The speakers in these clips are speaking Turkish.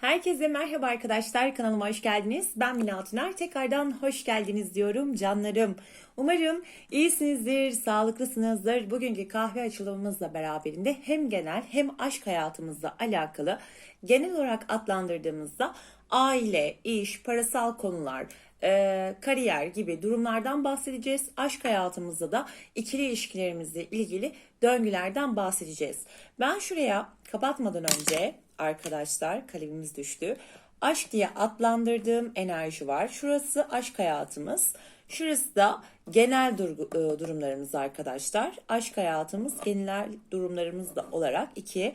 Herkese merhaba arkadaşlar. Kanalıma hoş geldiniz. Ben Mila Tuner. Tekrardan hoş geldiniz diyorum canlarım. Umarım iyisinizdir, sağlıklısınızdır. Bugünkü kahve açılımımızla beraberinde hem genel hem aşk hayatımızla alakalı genel olarak adlandırdığımızda aile, iş, parasal konular, e, kariyer gibi durumlardan bahsedeceğiz. Aşk hayatımızda da ikili ilişkilerimizle ilgili döngülerden bahsedeceğiz. Ben şuraya kapatmadan önce arkadaşlar kalemimiz düştü. Aşk diye adlandırdığım enerji var. Şurası aşk hayatımız. Şurası da genel durgu, e, durumlarımız arkadaşlar. Aşk hayatımız genel durumlarımız da olarak ikiye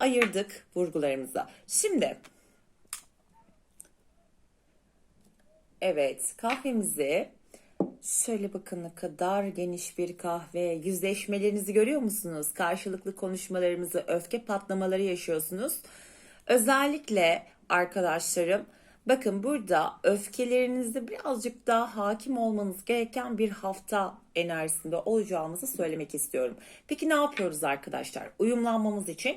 ayırdık vurgularımıza. Şimdi Evet, kahvemizi şöyle bakın ne kadar geniş bir kahve. Yüzleşmelerinizi görüyor musunuz? Karşılıklı konuşmalarımızı, öfke patlamaları yaşıyorsunuz. Özellikle arkadaşlarım bakın burada öfkelerinizde birazcık daha hakim olmanız gereken bir hafta enerjisinde olacağımızı söylemek istiyorum. Peki ne yapıyoruz arkadaşlar? Uyumlanmamız için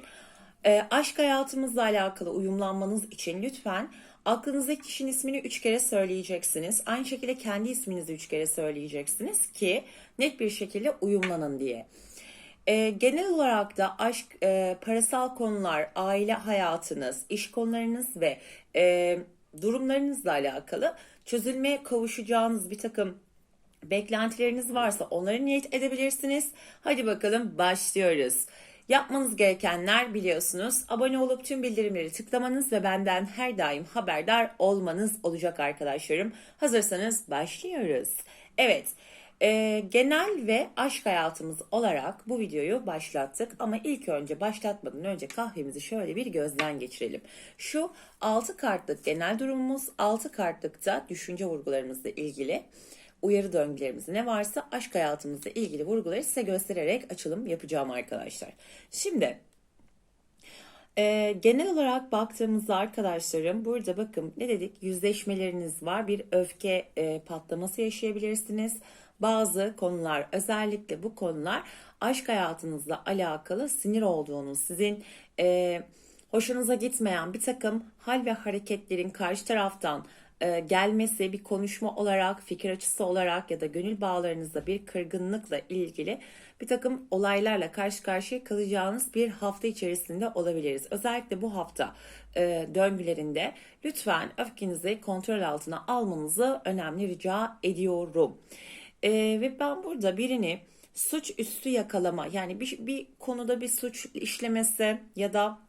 e, aşk hayatımızla alakalı uyumlanmanız için lütfen aklınızdaki kişinin ismini üç kere söyleyeceksiniz. Aynı şekilde kendi isminizi üç kere söyleyeceksiniz ki net bir şekilde uyumlanın diye. E, genel olarak da aşk, e, parasal konular, aile hayatınız, iş konularınız ve e, durumlarınızla alakalı çözülmeye kavuşacağınız bir takım beklentileriniz varsa onları niyet edebilirsiniz. Hadi bakalım başlıyoruz. Yapmanız gerekenler biliyorsunuz. Abone olup tüm bildirimleri tıklamanız ve benden her daim haberdar olmanız olacak arkadaşlarım. Hazırsanız başlıyoruz. Evet. E, genel ve aşk hayatımız olarak bu videoyu başlattık ama ilk önce başlatmadan önce kahvemizi şöyle bir gözden geçirelim. Şu 6 kartlık genel durumumuz, 6 kartlıkta düşünce vurgularımızla ilgili uyarı döngülerimiz ne varsa aşk hayatımızla ilgili vurguları size göstererek açılım yapacağım arkadaşlar. Şimdi e, genel olarak baktığımızda arkadaşlarım burada bakın ne dedik yüzleşmeleriniz var bir öfke e, patlaması yaşayabilirsiniz. Bazı konular özellikle bu konular aşk hayatınızla alakalı sinir olduğunuz sizin e, hoşunuza gitmeyen bir takım hal ve hareketlerin karşı taraftan e, gelmesi bir konuşma olarak, fikir açısı olarak ya da gönül bağlarınızda bir kırgınlıkla ilgili bir takım olaylarla karşı karşıya kalacağınız bir hafta içerisinde olabiliriz. Özellikle bu hafta e, döngülerinde lütfen öfkenizi kontrol altına almanızı önemli rica ediyorum. E, ve ben burada birini suç üstü yakalama yani bir, bir konuda bir suç işlemesi ya da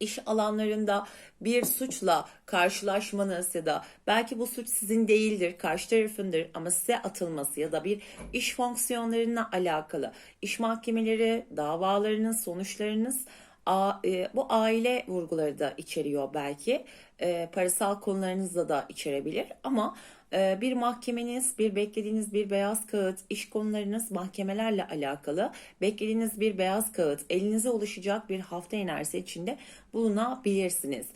iş alanlarında bir suçla karşılaşmanız ya da belki bu suç sizin değildir, karşı tarafındır ama size atılması ya da bir iş fonksiyonlarına alakalı iş mahkemeleri, davalarınız, sonuçlarınız e, bu aile vurguları da içeriyor belki. E, parasal konularınızda da içerebilir ama bir mahkemeniz, bir beklediğiniz bir beyaz kağıt, iş konularınız mahkemelerle alakalı beklediğiniz bir beyaz kağıt, elinize ulaşacak bir hafta enerjisi içinde bulunabilirsiniz.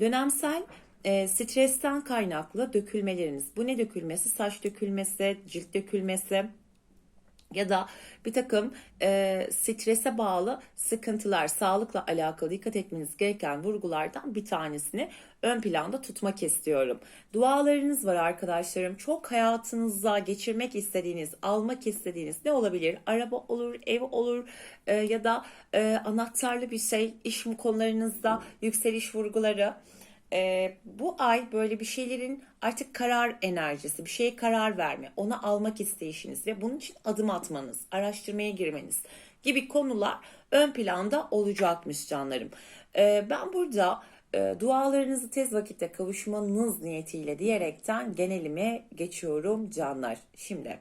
Dönemsel e, stresten kaynaklı dökülmeleriniz. Bu ne dökülmesi? Saç dökülmesi, cilt dökülmesi, ya da bir takım e, strese bağlı sıkıntılar, sağlıkla alakalı dikkat etmeniz gereken vurgulardan bir tanesini ön planda tutmak istiyorum. Dualarınız var arkadaşlarım. Çok hayatınızda geçirmek istediğiniz, almak istediğiniz ne olabilir? Araba olur, ev olur e, ya da e, anahtarlı bir şey, iş konularınızda yükseliş vurguları e, bu ay böyle bir şeylerin artık karar enerjisi, bir şeye karar verme, ona almak isteyişiniz ve bunun için adım atmanız, araştırmaya girmeniz gibi konular ön planda olacakmış canlarım. E, ben burada e, dualarınızı tez vakitte kavuşmanız niyetiyle diyerekten genelime geçiyorum canlar. Şimdi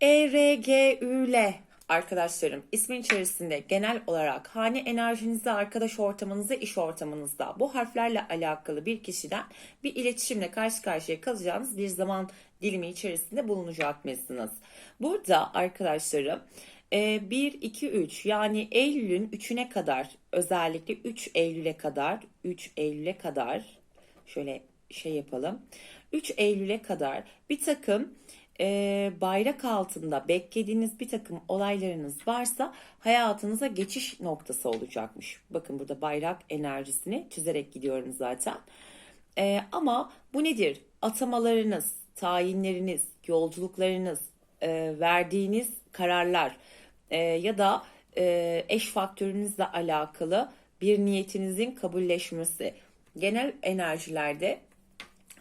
E, R, G, Ü, L arkadaşlarım ismin içerisinde genel olarak hane enerjinizde, arkadaş ortamınızda, iş ortamınızda bu harflerle alakalı bir kişiden bir iletişimle karşı karşıya kalacağınız bir zaman dilimi içerisinde bulunacak mısınız? Burada arkadaşlarım 1, 2, 3 yani Eylül'ün 3'üne kadar özellikle 3 Eylül'e kadar 3 Eylül'e kadar şöyle şey yapalım. 3 Eylül'e kadar bir takım e, bayrak altında beklediğiniz bir takım olaylarınız varsa hayatınıza geçiş noktası olacakmış. Bakın burada bayrak enerjisini çizerek gidiyorum zaten. E, ama bu nedir? Atamalarınız, tayinleriniz, yolculuklarınız, e, verdiğiniz kararlar e, ya da e, eş faktörünüzle alakalı bir niyetinizin kabulleşmesi. Genel enerjilerde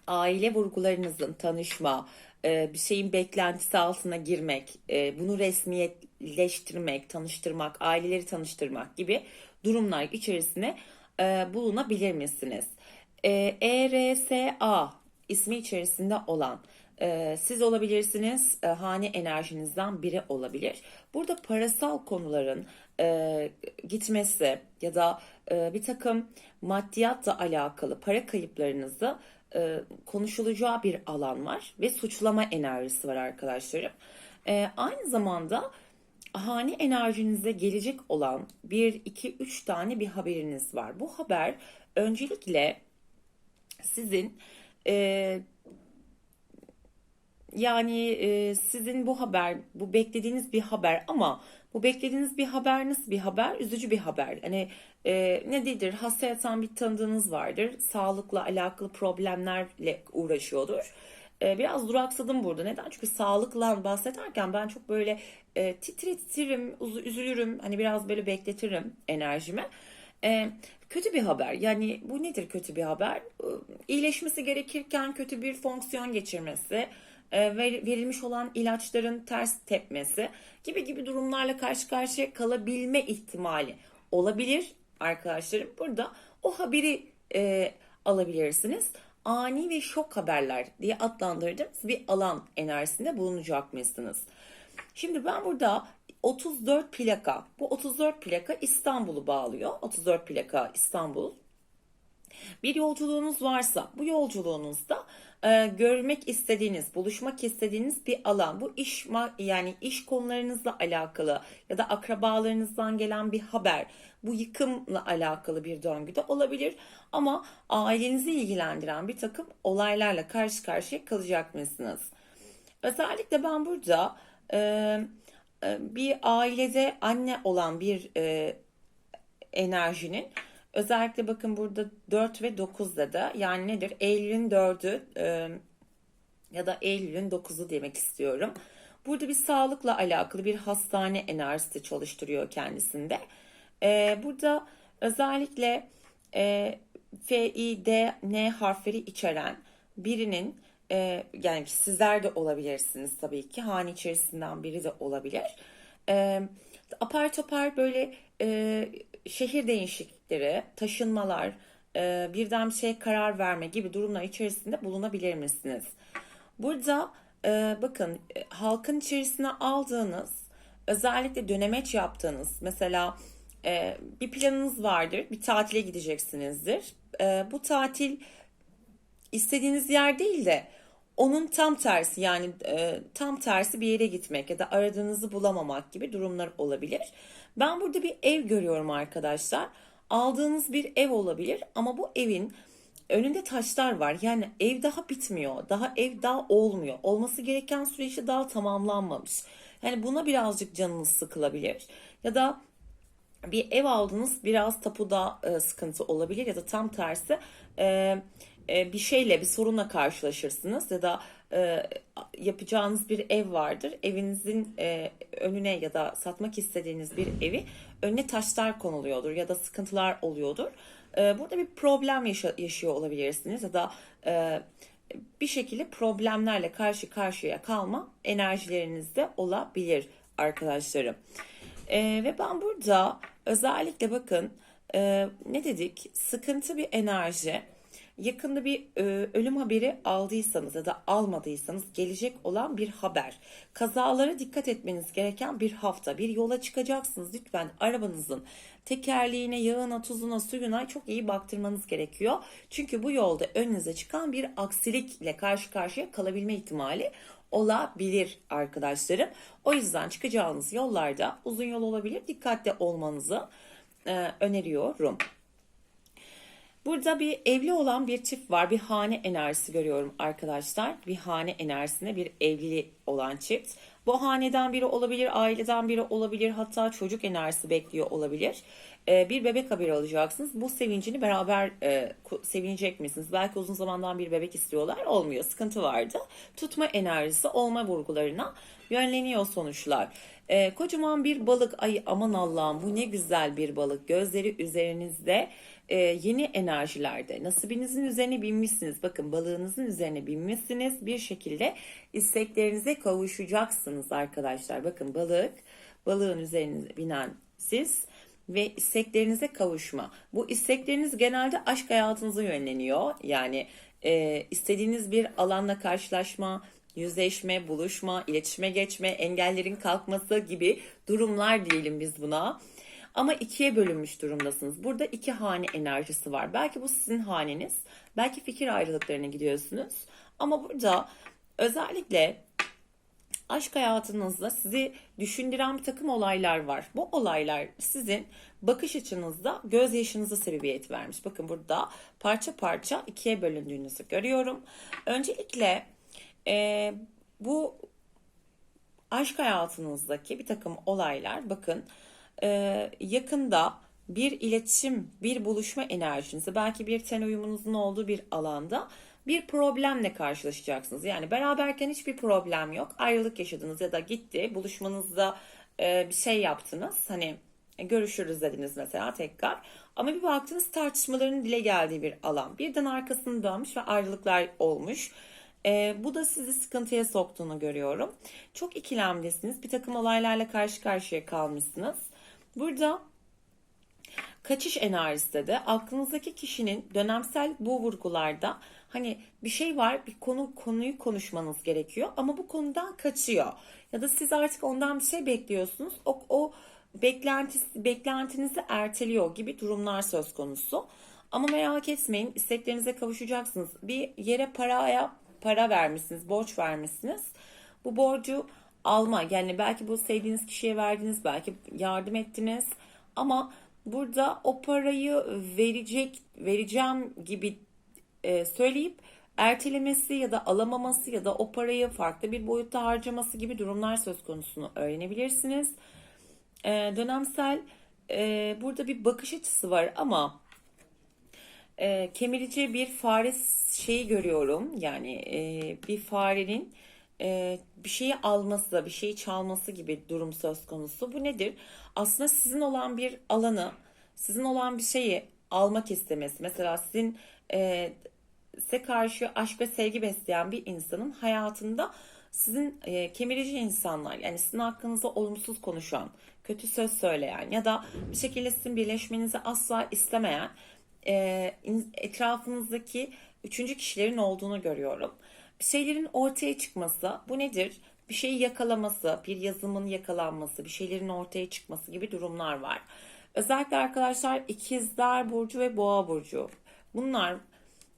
aile vurgularınızın tanışma, e, bir şeyin beklentisi altına girmek, e, bunu resmiyetleştirmek, tanıştırmak, aileleri tanıştırmak gibi durumlar içerisine e, bulunabilir misiniz? E, ERSA ismi içerisinde olan siz olabilirsiniz, e, hane enerjinizden biri olabilir. Burada parasal konuların gitmesi ya da bir takım maddiyatla alakalı para kayıplarınızı e, konuşulacağı bir alan var ve suçlama enerjisi var arkadaşlarım. E, aynı zamanda hane enerjinize gelecek olan 1, 2, 3 tane bir haberiniz var. Bu haber öncelikle sizin e, yani e, sizin bu haber, bu beklediğiniz bir haber ama bu beklediğiniz bir haber nasıl bir haber? Üzücü bir haber. Hani e, ne nedir? Hasta yatan bir tanıdığınız vardır. Sağlıkla alakalı problemlerle uğraşıyordur. E, biraz duraksadım burada. Neden? Çünkü sağlıkla bahsederken ben çok böyle e, titretirim, üzülürüm. Hani biraz böyle bekletirim enerjimi. E, kötü bir haber. Yani bu nedir kötü bir haber? E, iyileşmesi gerekirken kötü bir fonksiyon geçirmesi verilmiş olan ilaçların ters tepmesi gibi gibi durumlarla karşı karşıya kalabilme ihtimali olabilir arkadaşlarım. Burada o haberi e, alabilirsiniz. Ani ve şok haberler diye adlandırdığımız bir alan enerjisinde bulunacak mısınız? Şimdi ben burada 34 plaka, bu 34 plaka İstanbul'u bağlıyor. 34 plaka İstanbul. Bir yolculuğunuz varsa bu yolculuğunuzda e, görmek istediğiniz, buluşmak istediğiniz bir alan. Bu iş yani iş konularınızla alakalı ya da akrabalarınızdan gelen bir haber. Bu yıkımla alakalı bir döngüde olabilir ama ailenizi ilgilendiren bir takım olaylarla karşı karşıya kalacak mısınız? Özellikle ben burada e, e, bir ailede anne olan bir e, enerjinin Özellikle bakın burada 4 ve 9'da da yani nedir? Eylül'ün 4'ü e, ya da Eylül'ün 9'u demek istiyorum. Burada bir sağlıkla alakalı bir hastane enerjisi çalıştırıyor kendisinde. E, burada özellikle e, F, I, D, N harfleri içeren birinin e, yani sizler de olabilirsiniz tabii ki. Hane içerisinden biri de olabilir. E, apar topar böyle e, şehir değişiklikleri, taşınmalar, e, birden bir karar verme gibi durumlar içerisinde bulunabilir misiniz? Burada e, bakın halkın içerisine aldığınız, özellikle dönemeç yaptığınız, mesela e, bir planınız vardır, bir tatile gideceksinizdir. E, bu tatil istediğiniz yer değil de onun tam tersi yani e, tam tersi bir yere gitmek ya da aradığınızı bulamamak gibi durumlar olabilir. Ben burada bir ev görüyorum arkadaşlar. Aldığınız bir ev olabilir ama bu evin önünde taşlar var. Yani ev daha bitmiyor. Daha ev daha olmuyor. Olması gereken süreçte daha tamamlanmamış. Yani buna birazcık canınız sıkılabilir. Ya da bir ev aldınız biraz tapuda e, sıkıntı olabilir ya da tam tersi e, e, bir şeyle bir sorunla karşılaşırsınız ya da e, yapacağınız bir ev vardır. Evinizin e, önüne ya da satmak istediğiniz bir evi önüne taşlar konuluyordur ya da sıkıntılar oluyordur. E, burada bir problem yaşa- yaşıyor olabilirsiniz ya da e, bir şekilde problemlerle karşı karşıya kalma enerjilerinizde olabilir arkadaşlarım. E, ve ben burada özellikle bakın e, ne dedik sıkıntı bir enerji yakında bir e, ölüm haberi aldıysanız ya da almadıysanız gelecek olan bir haber. Kazalara dikkat etmeniz gereken bir hafta. Bir yola çıkacaksınız. Lütfen arabanızın tekerleğine, yağına, tuzuna, suyuna çok iyi baktırmanız gerekiyor. Çünkü bu yolda önünüze çıkan bir aksilikle karşı karşıya kalabilme ihtimali olabilir arkadaşlarım. O yüzden çıkacağınız yollarda uzun yol olabilir. Dikkatli olmanızı e, öneriyorum. Burada bir evli olan bir çift var. Bir hane enerjisi görüyorum arkadaşlar. Bir hane enerjisinde bir evli olan çift. Bu haneden biri olabilir, aileden biri olabilir, hatta çocuk enerjisi bekliyor olabilir. Ee, bir bebek haberi alacaksınız. Bu sevincini beraber e, sevinecek misiniz? Belki uzun zamandan bir bebek istiyorlar, olmuyor, sıkıntı vardı. Tutma enerjisi olma vurgularına yönleniyor sonuçlar. Ee, kocaman bir balık, ay aman Allah'ım bu ne güzel bir balık. Gözleri üzerinizde e, yeni enerjilerde nasibinizin üzerine binmişsiniz. Bakın balığınızın üzerine binmişsiniz. Bir şekilde isteklerinize kavuşacaksınız arkadaşlar. Bakın balık, balığın üzerine binen siz ve isteklerinize kavuşma. Bu istekleriniz genelde aşk hayatınıza yönleniyor. Yani e, istediğiniz bir alanla karşılaşma, yüzleşme, buluşma, iletişime geçme, engellerin kalkması gibi durumlar diyelim biz buna. Ama ikiye bölünmüş durumdasınız. Burada iki hane enerjisi var. Belki bu sizin haneniz. Belki fikir ayrılıklarına gidiyorsunuz. Ama burada özellikle aşk hayatınızda sizi düşündüren bir takım olaylar var. Bu olaylar sizin bakış açınızda gözyaşınıza sebebiyet vermiş. Bakın burada parça parça ikiye bölündüğünüzü görüyorum. Öncelikle e, bu aşk hayatınızdaki bir takım olaylar bakın e, yakında bir iletişim, bir buluşma enerjinizi belki bir ten uyumunuzun olduğu bir alanda bir problemle karşılaşacaksınız. Yani beraberken hiçbir problem yok. Ayrılık yaşadınız ya da gitti buluşmanızda e, bir şey yaptınız. Hani e, görüşürüz dediniz mesela tekrar. Ama bir baktınız tartışmaların dile geldiği bir alan. Birden arkasını dönmüş ve ayrılıklar olmuş. Ee, bu da sizi sıkıntıya soktuğunu görüyorum. Çok ikilemdesiniz. Bir takım olaylarla karşı karşıya kalmışsınız. Burada kaçış enerjisi de aklınızdaki kişinin dönemsel bu vurgularda hani bir şey var bir konu konuyu konuşmanız gerekiyor ama bu konudan kaçıyor. Ya da siz artık ondan bir şey bekliyorsunuz. O, o beklentisi, beklentinizi erteliyor gibi durumlar söz konusu. Ama merak etmeyin isteklerinize kavuşacaksınız. Bir yere paraya para vermişsiniz, borç vermişsiniz. Bu borcu alma yani belki bu sevdiğiniz kişiye verdiniz, belki yardım ettiniz ama burada o parayı verecek vereceğim gibi e, söyleyip ertelemesi ya da alamaması ya da o parayı farklı bir boyutta harcaması gibi durumlar söz konusunu öğrenebilirsiniz. E, dönemsel e, burada bir bakış açısı var ama kemirici bir fare şeyi görüyorum. Yani bir farenin bir şeyi alması, bir şeyi çalması gibi durum söz konusu. Bu nedir? Aslında sizin olan bir alanı, sizin olan bir şeyi almak istemesi. Mesela sizin e, size karşı aşk ve sevgi besleyen bir insanın hayatında sizin e, kemirici insanlar yani sizin hakkınızda olumsuz konuşan, kötü söz söyleyen ya da bir şekilde sizin birleşmenizi asla istemeyen e, etrafınızdaki üçüncü kişilerin olduğunu görüyorum. Bir şeylerin ortaya çıkması bu nedir? Bir şeyi yakalaması, bir yazımın yakalanması, bir şeylerin ortaya çıkması gibi durumlar var. Özellikle arkadaşlar ikizler burcu ve boğa burcu. Bunlar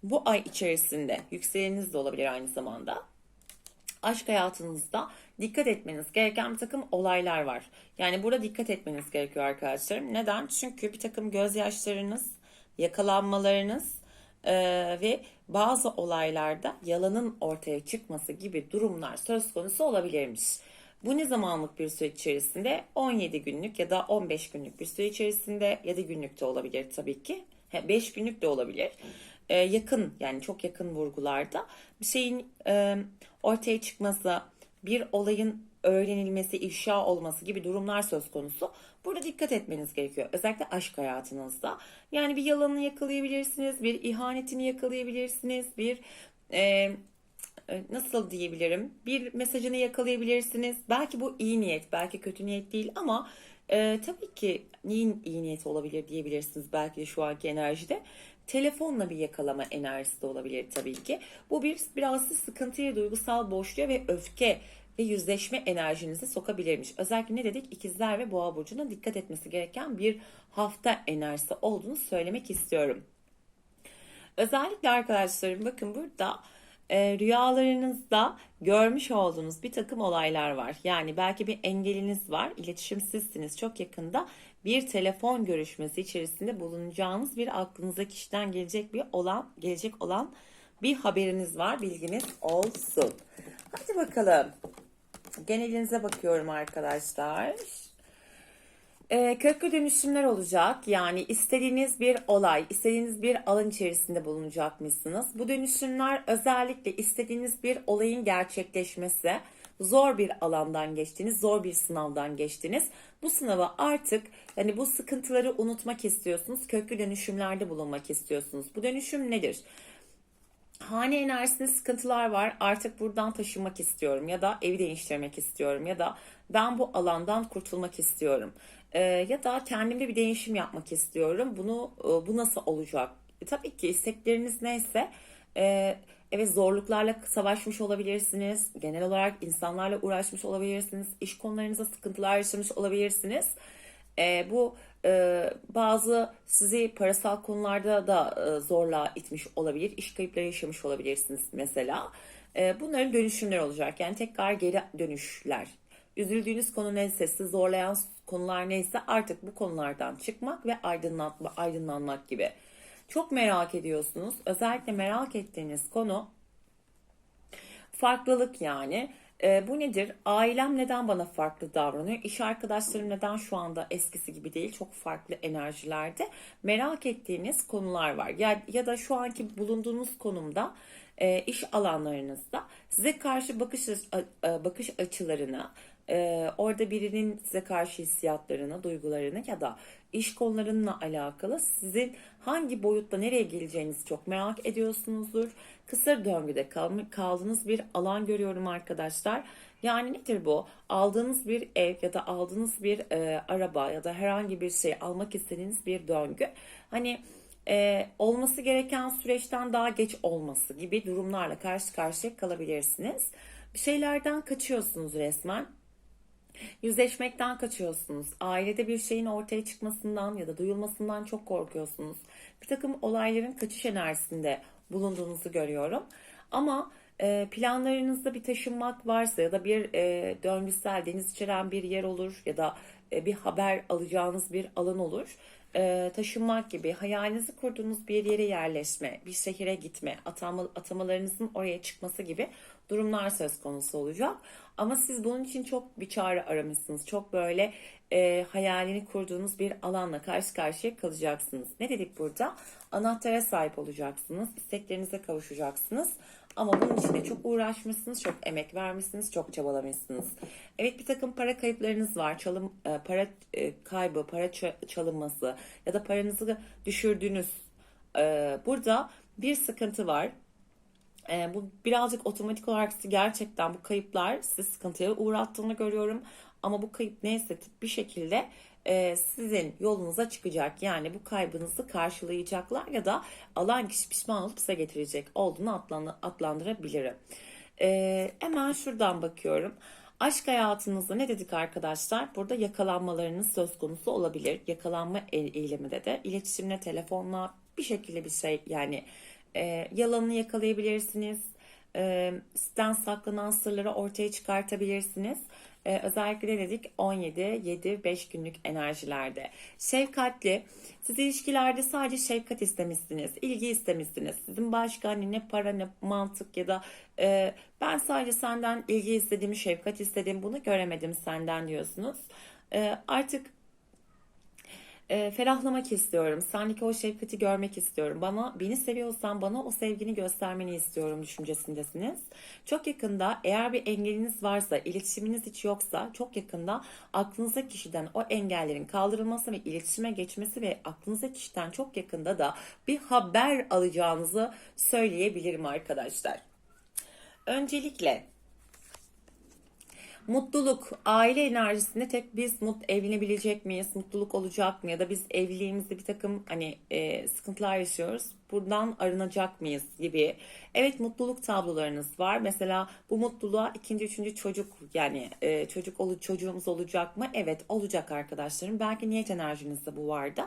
bu ay içerisinde yükseleniniz de olabilir aynı zamanda aşk hayatınızda dikkat etmeniz gereken bir takım olaylar var. Yani burada dikkat etmeniz gerekiyor arkadaşlarım. Neden? Çünkü bir takım gözyaşlarınız, yakalanmalarınız e, ve bazı olaylarda yalanın ortaya çıkması gibi durumlar söz konusu olabilirmiş. Bu ne zamanlık bir süre içerisinde? 17 günlük ya da 15 günlük bir süre içerisinde 7 günlük de olabilir tabii ki. 5 günlük de olabilir. Ee, yakın yani çok yakın vurgularda bir şeyin e, ortaya çıkması, bir olayın öğrenilmesi, ifşa olması gibi durumlar söz konusu. Burada dikkat etmeniz gerekiyor. Özellikle aşk hayatınızda. Yani bir yalanını yakalayabilirsiniz, bir ihanetini yakalayabilirsiniz, bir e, e, nasıl diyebilirim bir mesajını yakalayabilirsiniz. Belki bu iyi niyet, belki kötü niyet değil ama e, tabii ki neyin iyi niyeti olabilir diyebilirsiniz belki de şu anki enerjide. Telefonla bir yakalama enerjisi de olabilir tabii ki. Bu bir biraz sizi sıkıntıya, duygusal boşluğa ve öfke ve yüzleşme enerjinizi sokabilirmiş. Özellikle ne dedik? İkizler ve Boğa burcuna dikkat etmesi gereken bir hafta enerjisi olduğunu söylemek istiyorum. Özellikle arkadaşlarım bakın burada e, rüyalarınızda görmüş olduğunuz bir takım olaylar var. Yani belki bir engeliniz var, iletişimsizsiniz. Çok yakında bir telefon görüşmesi içerisinde bulunacağınız bir aklınıza kişiden gelecek bir olan gelecek olan bir haberiniz var. Bilginiz olsun. Hadi bakalım. Genelinize bakıyorum arkadaşlar. Ee, köklü dönüşümler olacak. Yani istediğiniz bir olay, istediğiniz bir alan içerisinde bulunacakmışsınız. Bu dönüşümler özellikle istediğiniz bir olayın gerçekleşmesi, zor bir alandan geçtiniz, zor bir sınavdan geçtiniz. Bu sınava artık hani bu sıkıntıları unutmak istiyorsunuz, köklü dönüşümlerde bulunmak istiyorsunuz. Bu dönüşüm nedir? hane enerjisinde sıkıntılar var artık buradan taşınmak istiyorum ya da evi değiştirmek istiyorum ya da ben bu alandan kurtulmak istiyorum Ee, ya da kendimde bir değişim yapmak istiyorum bunu e, bu nasıl olacak E, tabii ki istekleriniz neyse e, evet zorluklarla savaşmış olabilirsiniz genel olarak insanlarla uğraşmış olabilirsiniz iş konularınızda sıkıntılar yaşamış olabilirsiniz e, bu e, bazı sizi parasal konularda da e, zorla itmiş olabilir. İş kayıpları yaşamış olabilirsiniz mesela. E, bunların dönüşümler olacak. Yani tekrar geri dönüşler. Üzüldüğünüz konu neyse, sizi zorlayan konular neyse artık bu konulardan çıkmak ve aydınlatma, aydınlanmak gibi. Çok merak ediyorsunuz. Özellikle merak ettiğiniz konu farklılık yani. E, bu nedir? Ailem neden bana farklı davranıyor? İş arkadaşlarım neden şu anda eskisi gibi değil? Çok farklı enerjilerde. Merak ettiğiniz konular var. Ya, ya da şu anki bulunduğunuz konumda e, iş alanlarınızda size karşı bakış a- bakış açılarını, e, orada birinin size karşı hissiyatlarını, duygularını ya da iş konularınla alakalı sizin hangi boyutta nereye geleceğinizi çok merak ediyorsunuzdur. Kısır döngüde kal- kaldığınız bir alan görüyorum arkadaşlar. Yani nedir bu? Aldığınız bir ev ya da aldığınız bir e, araba ya da herhangi bir şey almak istediğiniz bir döngü. Hani e, olması gereken süreçten daha geç olması gibi durumlarla karşı karşıya kalabilirsiniz. Bir şeylerden kaçıyorsunuz resmen. Yüzleşmekten kaçıyorsunuz. Ailede bir şeyin ortaya çıkmasından ya da duyulmasından çok korkuyorsunuz. Bir takım olayların kaçış enerjisinde bulunduğunuzu görüyorum. Ama e, planlarınızda bir taşınmak varsa ya da bir e, döngüsel deniz içeren bir yer olur ya da e, bir haber alacağınız bir alan olur. E, taşınmak gibi hayalinizi kurduğunuz bir yere yerleşme, bir şehire gitme, atama, atamalarınızın oraya çıkması gibi durumlar söz konusu olacak. Ama siz bunun için çok bir çare aramışsınız. Çok böyle e, hayalini kurduğunuz bir alanla karşı karşıya kalacaksınız. Ne dedik burada? Anahtara sahip olacaksınız. isteklerinize kavuşacaksınız. Ama bunun için de çok uğraşmışsınız, çok emek vermişsiniz, çok çabalamışsınız. Evet bir takım para kayıplarınız var. Çalım, e, para e, kaybı, para ça- çalınması ya da paranızı düşürdüğünüz. e, Burada bir sıkıntı var. E, bu birazcık otomatik olarak sizi gerçekten bu kayıplar sizi sıkıntıya uğrattığını görüyorum. Ama bu kayıp neyse bir şekilde e, sizin yolunuza çıkacak. Yani bu kaybınızı karşılayacaklar ya da alan kişi pişman olup size getirecek olduğunu adlan- adlandırabilirim. E, hemen şuradan bakıyorum. Aşk hayatınızda ne dedik arkadaşlar? Burada yakalanmalarınız söz konusu olabilir. Yakalanma el- eyleminde de iletişimle, telefonla bir şekilde bir şey yani e, yalanını yakalayabilirsiniz. E, sizden saklanan sırları ortaya çıkartabilirsiniz. E, özellikle dedik 17, 7, 5 günlük enerjilerde. Şefkatli, siz ilişkilerde sadece şefkat istemişsiniz, ilgi istemişsiniz. Sizin başka hani ne para ne mantık ya da e, ben sadece senden ilgi istedim, şefkat istedim bunu göremedim senden diyorsunuz. E, artık e, ferahlamak istiyorum. Sendeki o şefkati görmek istiyorum. Bana beni seviyorsan bana o sevgini göstermeni istiyorum düşüncesindesiniz. Çok yakında eğer bir engeliniz varsa, iletişiminiz hiç yoksa çok yakında aklınıza kişiden o engellerin kaldırılması ve iletişime geçmesi ve aklınıza kişiden çok yakında da bir haber alacağınızı söyleyebilirim arkadaşlar. Öncelikle Mutluluk, aile enerjisinde tek biz mut evlenebilecek miyiz, mutluluk olacak mı ya da biz evliliğimizde bir takım hani e, sıkıntılar yaşıyoruz. Buradan arınacak mıyız gibi. Evet mutluluk tablolarınız var. Mesela bu mutluluğa ikinci, üçüncü çocuk yani e, çocuk olu çocuğumuz olacak mı? Evet olacak arkadaşlarım. Belki niyet enerjinizde bu vardı.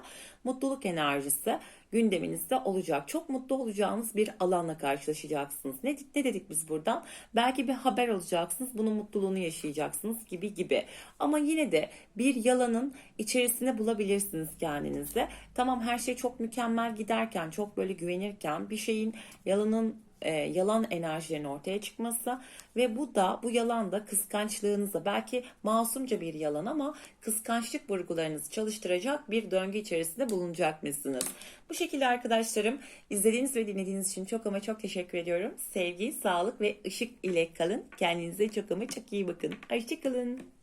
Mutluluk enerjisi gündeminizde olacak. Çok mutlu olacağınız bir alanla karşılaşacaksınız. Ne, ne dedik biz buradan? Belki bir haber alacaksınız. Bunun mutluluğunu yaşayacaksınız gibi gibi. Ama yine de bir yalanın içerisinde bulabilirsiniz kendinizi. Tamam her şey çok mükemmel giderken, çok böyle güvenirken bir şeyin yalanın e, yalan enerjilerin ortaya çıkması ve bu da bu yalan da kıskançlığınıza belki masumca bir yalan ama kıskançlık vurgularınızı çalıştıracak bir döngü içerisinde bulunacak mısınız? Bu şekilde arkadaşlarım izlediğiniz ve dinlediğiniz için çok ama çok teşekkür ediyorum. Sevgi, sağlık ve ışık ile kalın. Kendinize çok ama çok iyi bakın. Hoşçakalın.